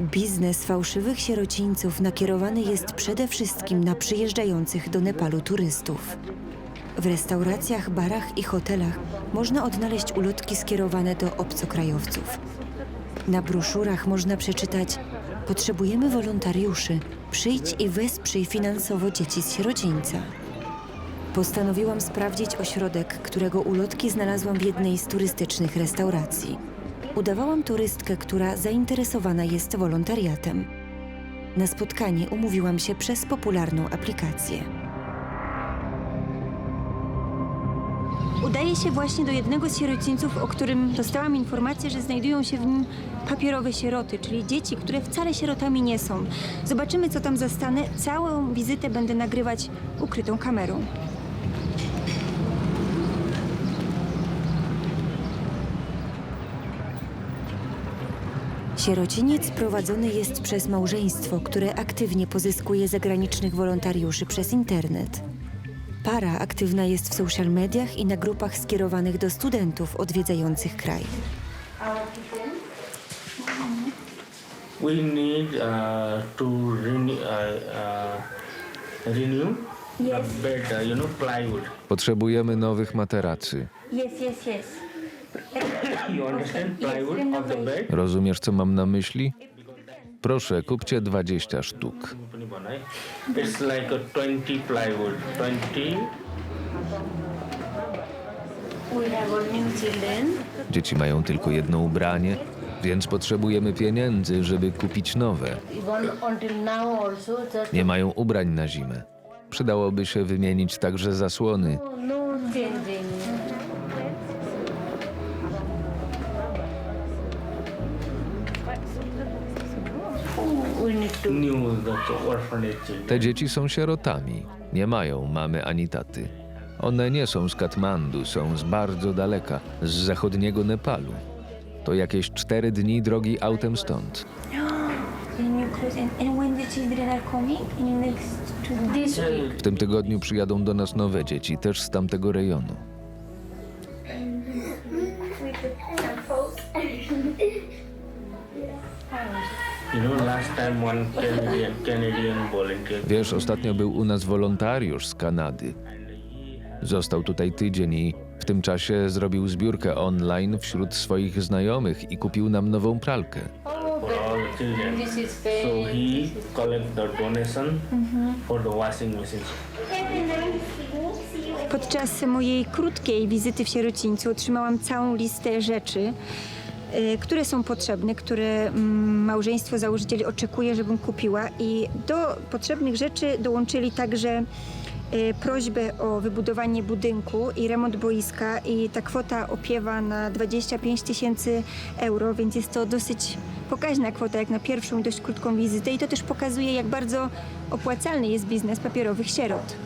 Biznes fałszywych sierocińców nakierowany jest przede wszystkim na przyjeżdżających do Nepalu turystów. W restauracjach, barach i hotelach można odnaleźć ulotki skierowane do obcokrajowców. Na broszurach można przeczytać: Potrzebujemy wolontariuszy. Przyjdź i wesprzyj finansowo dzieci z sierocińca. Postanowiłam sprawdzić ośrodek, którego ulotki znalazłam w jednej z turystycznych restauracji. Udawałam turystkę, która zainteresowana jest wolontariatem. Na spotkanie umówiłam się przez popularną aplikację. Udaję się właśnie do jednego z sierocińców, o którym dostałam informację, że znajdują się w nim papierowe sieroty, czyli dzieci, które wcale sierotami nie są. Zobaczymy, co tam zastanę. Całą wizytę będę nagrywać ukrytą kamerą. Sierociniec prowadzony jest przez małżeństwo, które aktywnie pozyskuje zagranicznych wolontariuszy przez internet. Para aktywna jest w social mediach i na grupach skierowanych do studentów odwiedzających kraj. we need uh, to renew, uh, uh, renew the bed, uh, you know, plywood. Potrzebujemy nowych materacy. Yes, yes, yes. Rozumiesz, co mam na myśli? Proszę, kupcie 20 sztuk. It's like a 20 plywood. 20 We have all new children. Dzieci mają tylko jedno ubranie, więc potrzebujemy pieniędzy, żeby kupić nowe. Nie mają ubrań na zimę. Przydałoby się wymienić także zasłony. Te dzieci są sierotami. Nie mają mamy ani taty. One nie są z Katmandu, są z bardzo daleka, z zachodniego Nepalu. To jakieś cztery dni drogi autem stąd. W tym tygodniu przyjadą do nas nowe dzieci, też z tamtego rejonu. You know, last time one Canadian, Canadian volunteer Wiesz, ostatnio był u nas wolontariusz z Kanady. Został tutaj tydzień i w tym czasie zrobił zbiórkę online wśród swoich znajomych i kupił nam nową pralkę. for all the children. This is So very he collect the donation for the washing machines. Podczas mojej krótkiej wizyty w sierocińcu otrzymałam całą listę rzeczy, które są potrzebne, które mm, małżeństwo założycieli oczekuje, żebym kupiła. I do potrzebnych rzeczy dołączyli także y, prośbę o wybudowanie budynku i remont boiska i ta kwota opiewa na 25 tysięcy euro, więc jest to dosyć pokaźna kwota jak na pierwszą dość krótką wizytę i to też pokazuje, jak bardzo opłacalny jest biznes papierowych sierot.